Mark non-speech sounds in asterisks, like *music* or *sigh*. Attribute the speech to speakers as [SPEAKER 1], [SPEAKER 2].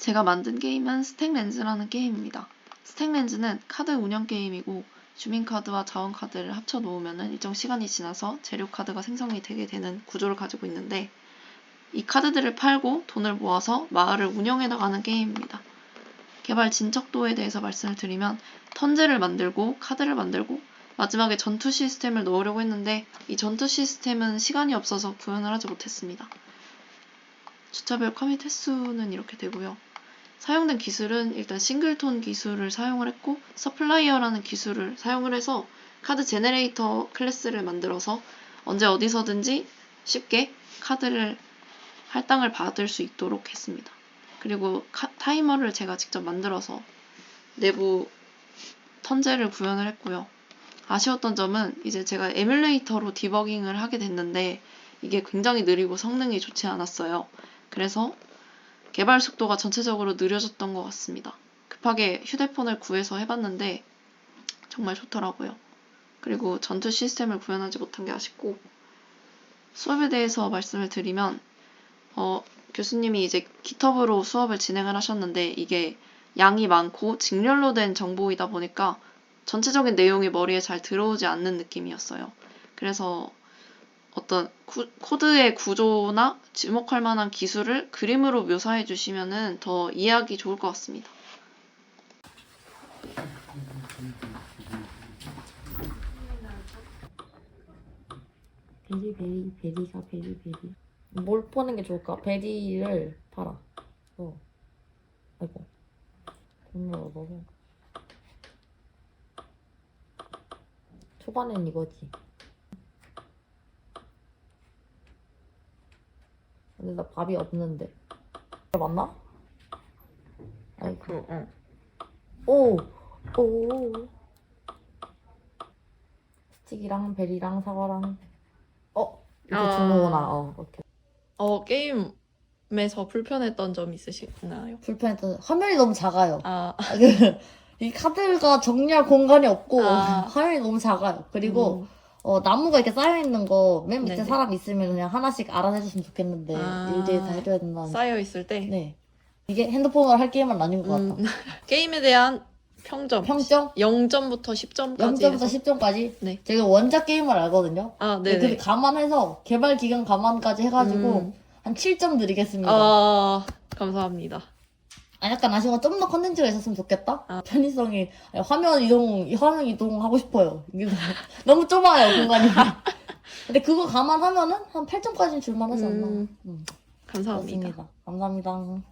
[SPEAKER 1] 제가 만든 게임은 스택렌즈라는 게임입니다. 스택렌즈는 카드 운영 게임이고 주민카드와 자원카드를 합쳐 놓으면 일정 시간이 지나서 재료카드가 생성이 되게 되는 구조를 가지고 있는데 이 카드들을 팔고 돈을 모아서 마을을 운영해 나가는 게임입니다. 개발 진척도에 대해서 말씀을 드리면 턴제를 만들고 카드를 만들고 마지막에 전투 시스템을 넣으려고 했는데 이 전투 시스템은 시간이 없어서 구현을 하지 못했습니다. 주차별 커밋 횟수는 이렇게 되고요. 사용된 기술은 일단 싱글톤 기술을 사용을 했고 서플라이어라는 기술을 사용을 해서 카드 제네레이터 클래스를 만들어서 언제 어디서든지 쉽게 카드를 할당을 받을 수 있도록 했습니다. 그리고 카- 타이머를 제가 직접 만들어서 내부 턴제를 구현을 했고요. 아쉬웠던 점은 이제 제가 에뮬레이터로 디버깅을 하게 됐는데 이게 굉장히 느리고 성능이 좋지 않았어요. 그래서 개발 속도가 전체적으로 느려졌던 것 같습니다. 급하게 휴대폰을 구해서 해봤는데 정말 좋더라고요. 그리고 전투 시스템을 구현하지 못한 게 아쉽고 수업에 대해서 말씀을 드리면 어, 교수님이 이제 기터브로 수업을 진행을 하셨는데 이게 양이 많고 직렬로 된 정보이다 보니까 전체적인 내용이 머리에 잘 들어오지 않는 느낌이었어요. 그래서 어떤 구- 코드의 구조나 지목할 만한 기술을 그림으로 묘사해 주시면은 더 이해하기 좋을 것 같습니다.
[SPEAKER 2] 베리 베리 베리가 베리 베리 뭘 파는 게 좋을까? 베리를 팔아 어. 아이고 돈을 얻어서 초반엔 이거지 근데 나 밥이 없는데 맞나? 아이고
[SPEAKER 3] 응.
[SPEAKER 2] 오! 오! 스틱이랑 베리랑 사과랑 어? 이거
[SPEAKER 3] 아.
[SPEAKER 2] 주문구나 어 오케이
[SPEAKER 3] 어 게임에서 불편했던 점 있으시나요?
[SPEAKER 2] 불편했던 화면이 너무 작아요
[SPEAKER 3] 아,
[SPEAKER 2] 그, 이 카드가 정리할 공간이 없고
[SPEAKER 3] 아.
[SPEAKER 2] 화면이 너무 작아요 그리고
[SPEAKER 3] 음,
[SPEAKER 2] 어, 나무가 이렇게 쌓여있는 거 맨 밑에
[SPEAKER 3] 네네.
[SPEAKER 2] 사람 있으면 그냥 하나씩 알아서 해줬으면 좋겠는데
[SPEAKER 3] 아.
[SPEAKER 2] 일일이 다 해줘야 된다는
[SPEAKER 3] 쌓여 있을 때
[SPEAKER 2] 네 이게 핸드폰으로 할 게임은 아닌 것
[SPEAKER 3] 음,
[SPEAKER 2] 같아 *laughs*
[SPEAKER 3] 게임에 대한 평점
[SPEAKER 2] 평점?
[SPEAKER 3] 0점부터 10점까지
[SPEAKER 2] 0점부터
[SPEAKER 3] 해서
[SPEAKER 2] 10점까지
[SPEAKER 3] 네.
[SPEAKER 2] 제가 원작 게임을 알거든요
[SPEAKER 3] 아,
[SPEAKER 2] 근데
[SPEAKER 3] 네네.
[SPEAKER 2] 감안해서 개발 기간 감안까지 해가지고
[SPEAKER 3] 음.
[SPEAKER 2] 한 7점 드리겠습니다.
[SPEAKER 3] 아, 감사합니다.
[SPEAKER 2] 아, 약간 아쉬운 건좀더 컨텐츠가 있었으면 좋겠다?
[SPEAKER 3] 아.
[SPEAKER 2] 편의성이, 아니, 화면 이동, 이 화면 이동 하고 싶어요. 이게 *laughs* 너무 좁아요, 공간이. *laughs* 근데 그거 감안하면은 한 8점까지는 줄만하지 않나.
[SPEAKER 3] 음,
[SPEAKER 2] 음,
[SPEAKER 3] 감사합니다.
[SPEAKER 2] 그렇습니다. 감사합니다.